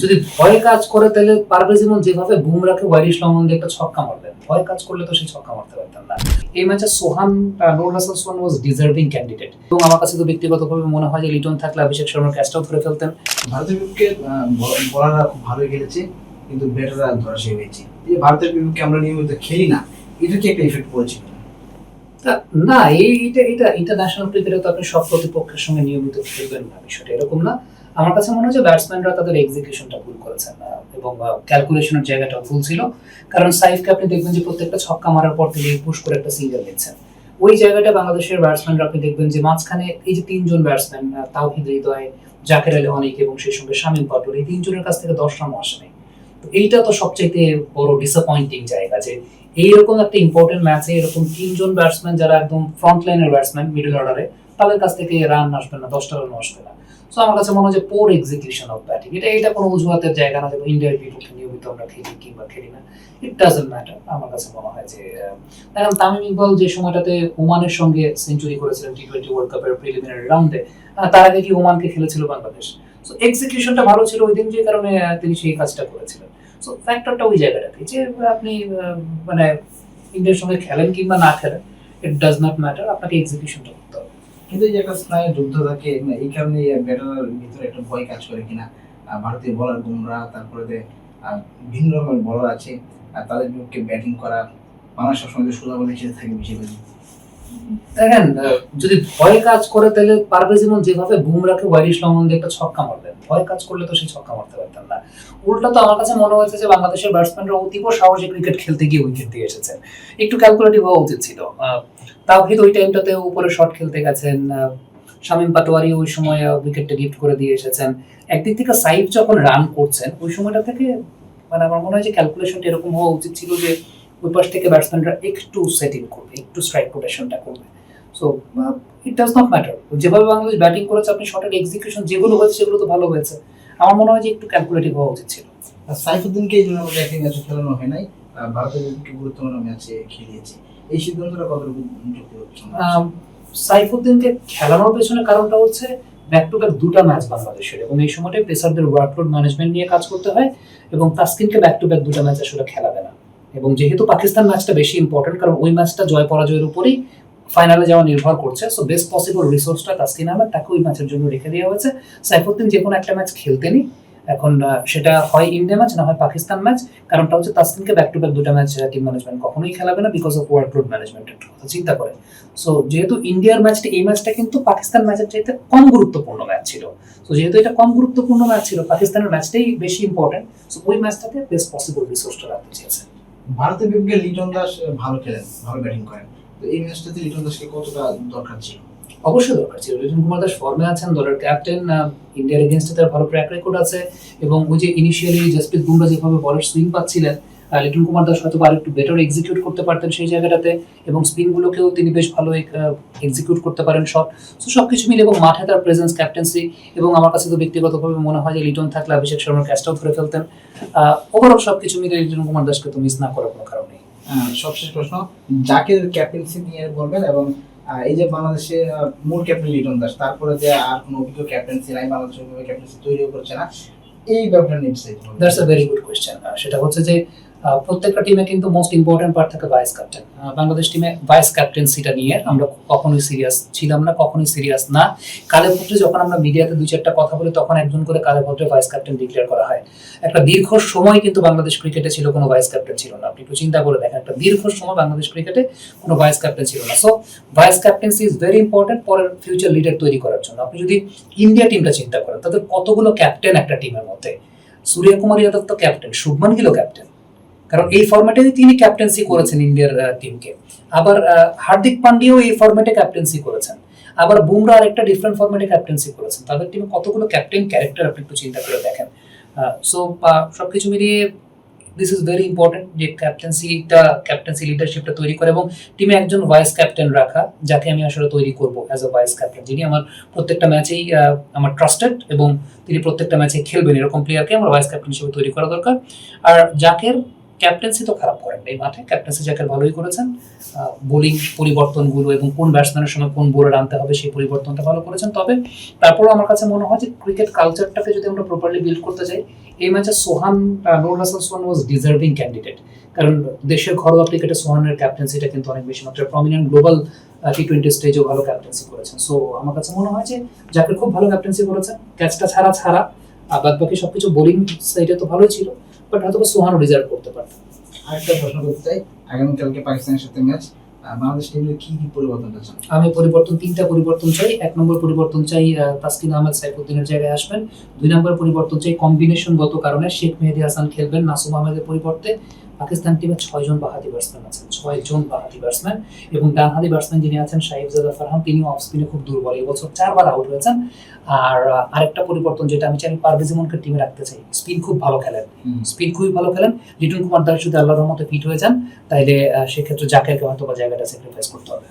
যদি ভয় কাজ করে তাহলে পারবে যেমন যেভাবে বুমরাকে ওয়ারিশ রহমান দিয়ে একটা ছক্কা মারবেন ভয় কাজ করলে তো সেই ছক্কা মারতে পারতেন না। এই ম্যাচে Sohan Nur Hasan Sohan was deserving candidate এবং আমার কাছে তো ব্যক্তিগতভাবে মনে হয় যে লিটন থাকলে অভিষেক শর্মা ক্যাচ আউট করে ফেলতেন। ভারতের বিপক্ষে বলাররা খুব ভালোই খেলেছে কিন্তু ব্যাটাররা ধরাশায়ী হয়েছে। এই যে ভারতের বিপক্ষে আমরা নিয়মিত খেলি না এটা কি একটা ইফেক্ট পড়েছে না এই এটা এটা ইন্টারন্যাশনাল ক্রিকেটে তো আপনি সব প্রতিপক্ষের সঙ্গে নিয়মিত খেলবেন না বিষয়টা এরকম না। আমার কাছে মনে যে ব্যাটসম্যানরা তাদের এক্সিকিউশনটা ভুল করেছেন এবং ক্যালকুলেশনের জায়গাটা ভুল ছিল। কারণ সাইফকে আপনি দেখবেন যে প্রত্যেকটা ছক্কা মারার পর থেকে পুশ করে একটা সিঙ্গেল নিচ্ছেন। ওই জায়গাটা বাংলাদেশের ব্যাটসম্যানরা আপনি দেখবেন যে মাঝখানে এই যে তিনজন ব্যাটসম্যান তাওহিদ হৃদয়, জাকের আলী অনেক এবং সেই সঙ্গে শামীম পাটোর এই তিনজনের কাছ থেকে দশ রানও আসেনি তো এইটা তো সবচাইতে বড় ডিসঅ্যাপয়েন্টিং জায়গা যে এইরকম একটা ইম্পর্টেন্ট ম্যাচে এরকম তিনজন ব্যাটসম্যান যারা একদম ফ্রন্ট লাইনের ব্যাটসম্যান মিডল অর্ডারে তাদের কাছ থেকে রান আসবে না দশটা রান আসবে না। সো আমার কাছে মনে হয় যে পোর এক্সিকিউশন অফ ব্যাটিং এটা এটা কোনো অজুহাতের জায়গা না যে ইন্ডিয়ার বিপক্ষে নিয়মিত আমরা খেলি কিংবা খেলি না। ইট ডাজেন্ট ম্যাটার আমার কাছে মনে হয় যে দেখেন তামিম ইকবাল যে সময়টাতে ওমানের সঙ্গে সেঞ্চুরি করেছিলেন টি টোয়েন্টি ওয়ার্ল্ড কাপের প্রিলিমিনারি রাউন্ডে তার আগে কি ওমানকে খেলেছিল বাংলাদেশ? সো এক্সিকিউশনটা ভালো ছিল ওই দিন যে কারণে তিনি সেই কাজটা করেছিলেন। সো ফ্যাক্টরটা ওই জায়গাটাতে যে আপনি মানে ইন্ডিয়ার সঙ্গে খেলেন কিংবা না খেলেন ইট ডাজ নট ম্যাটার আপনাকে এক্সিকিউশনটা করতে হবে। কিন্তু যে একটা স্নায়ু যুদ্ধ থাকে এই কারণে ব্যাটারের ভিতরে একটা ভয় কাজ করে কিনা। ভারতীয় বলার গুমরা, তারপরে ভিন্ন রকমের বলার আছে তাদের বিপক্ষে ব্যাটিং করা, মানুষ সবসময় সুযোগ হিসেবে থাকে বেশি বেশি দেখেন যদি ভয় কাজ করে তাহলে পারবে যেমন যেভাবে বুমরাকে ওয়ারিশ রহমান দিয়ে একটা ছক্কা মারবেন ভয় কাজ করলে তো সেই ছক্কা মারতে পারতেন না। উল্টা তো আমার কাছে মনে হয়েছে যে বাংলাদেশের ব্যাটসম্যানরা অতীব সাহসী ক্রিকেট খেলতে গিয়ে উইকেট দিয়ে এসেছেন। একটু ক্যালকুলেটিভ হওয়া উচিত ছিল। আহ, তাওহিদ ওই টাইমটাতে উপরে শট খেলতে গেছেন শামীম পাটোয়ারি ওই সময় উইকেটটা গিফট করে দিয়ে এসেছেন। একদিক থেকে সাইফ যখন রান করছেন ওই সময়টা থেকে মানে আমার মনে হয় যে ক্যালকুলেশনটা এরকম হওয়া উচিত ছিল যে ওই পাশ থেকে ব্যাটসম্যানরা একটু সেটিং করবে একটু স্ট্রাইক রোটেশনটা করবে। So it does not matter যেভাবে বাংলাদেশ ব্যাটিং করেছে আপনি শটের এক্সিকিউশন যেগুলো হয়েছে সেগুলো তো ভালো হয়েছে। আমার মনে হয় যে একটু ক্যালকুলেটিভ হওয়া উচিত ছিল। সাইফুদ্দিনকে এই জন্য আমাদের ম্যাচে খেলানো হয় নাই। ভারতের গুরুত্বপূর্ণ ম্যাচে খেলিয়েছে। এই সিদ্ধান্তটা কতটুকু যুক্তি সাইফুদ্দিনকে খেলানোর পেছনে কারণটা হচ্ছে ব্যাক টু ব্যাক দুটা ম্যাচ বাংলাদেশের। এবং এই সময়টা পেসারদের ওয়ার্কলোড ম্যানেজমেন্ট নিয়ে কাজ করতে হয় এবং তাসকিনকে ব্যাক টু ব্যাক দুটা ম্যাচ আসলে খেলাবে না। এবং যেহেতু পাকিস্তান ম্যাচটা বেশি ইম্পর্টেন্ট কারণ ওই ম্যাচটা জয় পরাজয়ের উপরেই ফাইনালে যাওয়া নির্ভর করছে। সো বেস্ট পসিবল রিসোর্সটা তাসকিন আহমেদ, তাকে ওই ম্যাচের জন্য রেখে দেওয়া হয়েছে। সাইফুদ্দিন যে কোনো একটা ম্যাচ খেলতেনি এখন সেটা হয় ইন্ডিয়া ম্যাচ না হয় পাকিস্তান ম্যাচ কারণটা হচ্ছে তাসকিনকে ব্যাক টু ব্যাক দুটো ম্যাচ টিম ম্যানেজমেন্ট কখনোই খেলাবে না বিকজ অফ ওয়ার্কলোড ম্যানেজমেন্টের কথা, চিন্তা করে। সো যেহেতু ইন্ডিয়ার ম্যাচটা এই ম্যাচটা কিন্তু পাকিস্তান ম্যাচের চাইতে কম গুরুত্বপূর্ণ ম্যাচ ছিল। তো যেহেতু এটা কম গুরুত্বপূর্ণ ম্যাচ ছিল, পাকিস্তানের ম্যাচটাই বেশি ইম্পর্টেন্ট সো ওই ম্যাচটাতে বেস্ট পসিবল রিসোর্সটা রাখতে চেয়েছে। ভারতের বিপক্ষে লিটন দাস ভালো খেলেন, ভালো ব্যাটিং করেন। তো এই ম্যাচটাতে লিটন দাসকে কতটা দরকার ছিল? অবশ্যই দরকার ছিল। লিটন কুমার দাস ফর্মে আছেন, দলের ক্যাপ্টেন ইন্ডিয়ার এগেনস্টে তার ভালো ট্র্যাক রেকর্ড আছে এবং ওই যে ইনিশিয়ালি জসপ্রীত বুমরা যেভাবে বলের সুইং পাচ্ছিলেন লিটন কুমার দাস হয়তো আর একটু বেটার এক্সিকিউট করতে পারতেন সেই জায়গাটাতে এবং স্পিনগুলোকেও তিনি বেশ ভালো এক্সিকিউট করতে পারেন শট সো সব কিছু মিলে এবং মাঠে তার প্রেজেন্স ক্যাপ্টেন্সি এবং আমার কাছে তো ব্যক্তিগতভাবে মনে হয় যে লিটন থাকলে অভিষেক শর্মার ক্যাচটাও ধরে ফেলতেন। ওভারঅল সব কিছু মিলে লিটন কুমার দাসকে তো মিস না করার কোনো কারণ নেই। সবশেষ প্রশ্ন যাকে ক্যাপ্টেন্সি নিয়ে বলবেন এবং এই যে বাংলাদেশে মূল ক্যাপ্টেন লিটন দাস তারপরে যে আর কোনো অভিজ্ঞ ক্যাপ্টেন্সি নাই বাংলাদেশ ক্যাপ্টেন্সি তৈরিও করছে না এই ব্যাপারটা নিয়ে। That's a very good question সেটা হচ্ছে যে প্রত্যেকটা টিমে কিন্তু মোস্ট ইম্পর্টেন্ট পার্ট থাকে ভাইস ক্যাপ্টেন বাংলাদেশ টিমে ভাইস ক্যাপ্টেন্সিটা নিয়ে আমরা কখনোই সিরিয়াস ছিলাম না, কখনোই সিরিয়াস না। কালে ভদ্রে যখন আমরা মিডিয়াতে দুই চারটা কথা বলি, তখন একজন করে কালে ভদ্রে ভাইস ক্যাপ্টেন ডিক্লেয়ার করা হয়। একটা দীর্ঘ সময় কিন্তু বাংলাদেশ ক্রিকেটে ছিল, কোনো ভাইস ক্যাপ্টেন ছিল না। আপনি একটু চিন্তা করে দেখেন, একটা দীর্ঘ সময় বাংলাদেশ ক্রিকেটে কোনো ভাইস ক্যাপ্টেন ছিল না। So vice captaincy is very important পরের ফিউচার লিডার তৈরি করার জন্য। আপনি যদি ইন্ডিয়া টিমটা চিন্তা করেন, তাদের কতগুলো ক্যাপ্টেন একটা টিমের মধ্যে? সূর্য কুমার যাদব তো ক্যাপ্টেন শুভমান গিলও ক্যাপ্টেন কারণ এই ফরম্যাটে তিনি ক্যাপ্টেন্সি করেছেন ইন্ডিয়ার টিমকে আবার হার্দিক পান্ডিয়াও এই ফরম্যাটে ক্যাপ্টেন্সি করেছেন। আবার বুমরা আরেকটা ডিফারেন্ট ফরম্যাটে ক্যাপ্টেন্সি করেছেন। তাদের টিমে কতগুলো ক্যাপ্টেন ক্যারেক্টার আপনি একটু চিন্তা করে দেখেন। সো সবকিছু মিলিয়ে দিস ইজ ভেরি ইম্পর্টেন্ট যে ক্যাপ্টেন্সিটা ক্যাপ্টেন্সি লিডারশিপটা তৈরি করে এবং টিমে একজন ভাইস ক্যাপ্টেন রাখা, যাকে আমি আসলে তৈরি করব অ্যাজ আ ভাইস ক্যাপ্টেন যিনি আমার প্রত্যেকটা ম্যাচেই আমার ট্রাস্টেড এবং তিনি প্রত্যেকটা ম্যাচে খেলবেন। এরকম প্লেয়ারকে আমার ভাইস ক্যাপ্টেন হিসেবে তৈরি করা দরকার। আর জাকের ক্যাপ্টেন্সি তো খারাপ করেন এই মাঠে। ক্যাপ্টেন্সি জাকের ভালোই করেছেন। বোলিং পরিবর্তনগুলো এবং কোন ব্যাটসম্যানের সময় কোন বোলার আনতে হবে সেই পরিবর্তনটা ভালো করেছেন। তবে তারপরেও আমার কাছে মনে হয় যে ক্রিকেট কালচারটাকে যদি আমরা প্রপারলি বিল্ড করতে চাই এই ম্যাচে Sohan Nurul Hasan Sohan was deserving candidate কারণ দেশের ঘরোয়া ক্রিকেটে সোহানের ক্যাপ্টেন্সিটা কিন্তু অনেক বেশি মাত্রায় প্রমিনেন্ট গ্লোবাল টি টোয়েন্টি স্টেজেও ভালো ক্যাপ্টেন্সি করেছেন। সো আমার কাছে মনে হয় যে জাকির খুব ভালো ক্যাপ্টেন্সি করেছেন। ক্যাচটা ছাড়া ছাড়া আর বাদ বাকি সবকিছু বোলিং সাইডে তো ভালোই ছিল। বাট হয়তো সোহানও রিজার্ভ করতে পারতেন আরেকটা প্রশ্ন করতে চাই আগামীকালকে পাকিস্তানের সাথে ম্যাচ বাংলাদেশ টিমের কি কি পরিবর্তন চান আমি পরিবর্তন তিনটা পরিবর্তন চাই। এক নম্বর পরিবর্তন চাই তাসকিন আহমেদ সাইফুদ্দিনের জায়গায় আসবেন। দুই নম্বর পরিবর্তন চাই কম্বিনেশনগত কারণে শেখ মেহেদি হাসান খেলবেন নাসুম আহমেদের পরিবর্তে। পাকিস্তান টিমে ছয়জন বাহাতি ব্যাটসম্যান আছেন ছয়জন বাহাতি ব্যাটসম্যান এবং ডানহাতি ব্যাটসম্যান যিনি আছেন সাহিবজাদা ফারহান তিনি অফ স্পিনে খুব দুর্বল। এবছর চারবার আউট হয়েছেন। আর আরেকটা পরিবর্তন যেটা আমি চাই পারভেজ ইমনকে টিমে রাখতে চাই। স্পিন খুব ভালো খেলেন। স্পিন খুবই ভালো খেলেন। লিটন কুমার দাস যদি আল্লাহর রহমতে ফিট হয়ে যান তাইলে সেক্ষেত্রে জাকেরকে হয়তো বা জায়গাটা স্যাক্রিফাইস করতে হবে।